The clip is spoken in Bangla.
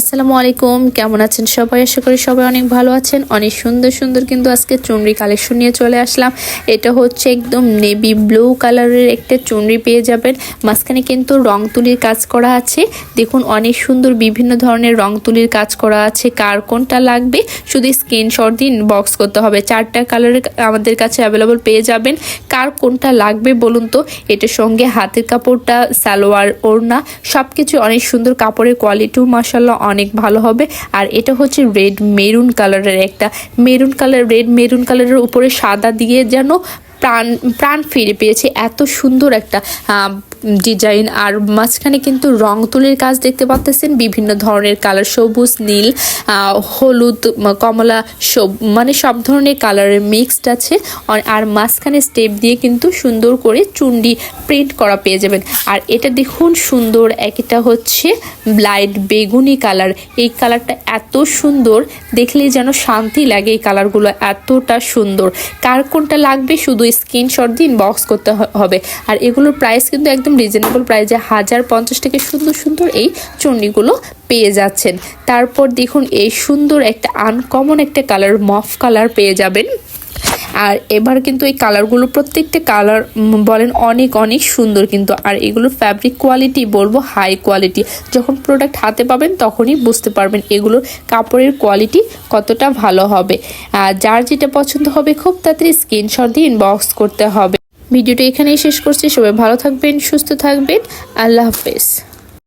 আসসালামু আলাইকুম। কেমন আছেন সবাই? আশা করি সবাই অনেক ভালো আছেন। অনেক সুন্দর সুন্দর কিন্তু আজকে চুনরি কালেকশন নিয়ে চলে আসলাম। এটা হচ্ছে একদম নেভি ব্লু কালারের একটা চুনরি পেয়ে যাবেন। মাঝখানে কিন্তু রং তুলির কাজ করা আছে। দেখুন, অনেক সুন্দর বিভিন্ন ধরনের রং তুলির কাজ করা আছে। কার কোনটা লাগবে? শুধু স্ক্রিনশট দিন বক্স করতে হবে। চারটা কালারের আমাদের কাছে অ্যাভেলেবল পেয়ে যাবেন। কার কোনটা লাগবে বলুন তো? এটার সঙ্গে হাতের কাপড়টা, সালোয়ার, ওড়না সব কিছু অনেক সুন্দর কাপড়ের কোয়ালিটিও মাসাল্লাহ অনেক ভালো হবে। আর এটা হচ্ছে রেড মেরুন কালারের একটা। মেরুন কালার রেড মেরুন কালারের উপরে সাদা দিয়ে যেন প্রাণ প্রাণ ফিরে পেয়েছে। এত সুন্দর একটা ডিজাইন আর মাঝখানে কিন্তু রং তুলির কাজ দেখতে পাচ্তেছেন। বিভিন্ন ধরনের কালার সবুজ, নীল হলুদ কমলা, সব মানে সব ধরনের কালারের মিক্সড আছে। আর- মাঝখানে স্টেপ দিয়ে কিন্তু সুন্দর করে চুন্ডি প্রিন্ট করা পেয়ে যাবেন। আর এটা দেখুন সুন্দর, একটা হচ্ছে লাইট বেগুনি কালার এই কালারটা এত সুন্দর, দেখলেই যেন শান্তি লাগে এই কালারগুলো এতটা সুন্দর। কার কোনটা লাগবে? শুধু স্ক্রিনশট দিয়ে বক্স করতে হবে। আর এগুলোর প্রাইস কিন্তু একদম রিজনেবল প্রাইসে হাজার পঞ্চাশ থেকে সুন্দর সুন্দর এই চুন্নিগুলো পেয়ে যাচ্ছেন। তারপর দেখুন, এই সুন্দর একটা আনকমন একটা কালার মফ কালার পেয়ে যাবেন। আর এবার কিন্তু এই কালারগুলো প্রত্যেকটা কালার বলেন অনেক অনেক সুন্দর কিন্তু। আর এগুলোর ফ্যাব্রিক কোয়ালিটি বলব হাই কোয়ালিটি যখন প্রোডাক্ট হাতে পাবেন তখনই বুঝতে পারবেন এগুলোর কাপড়ের কোয়ালিটি কতটা ভালো হবে। আর যার যেটা পছন্দ হবে খুব তাড়াতাড়ি স্ক্রিনশট দিয়ে ইনবক্স করতে হবে। ভিডিওটা এখানেই শেষ করছি। সবাই ভালো থাকবেন, সুস্থ থাকবেন। আল্লাহ হাফেজ।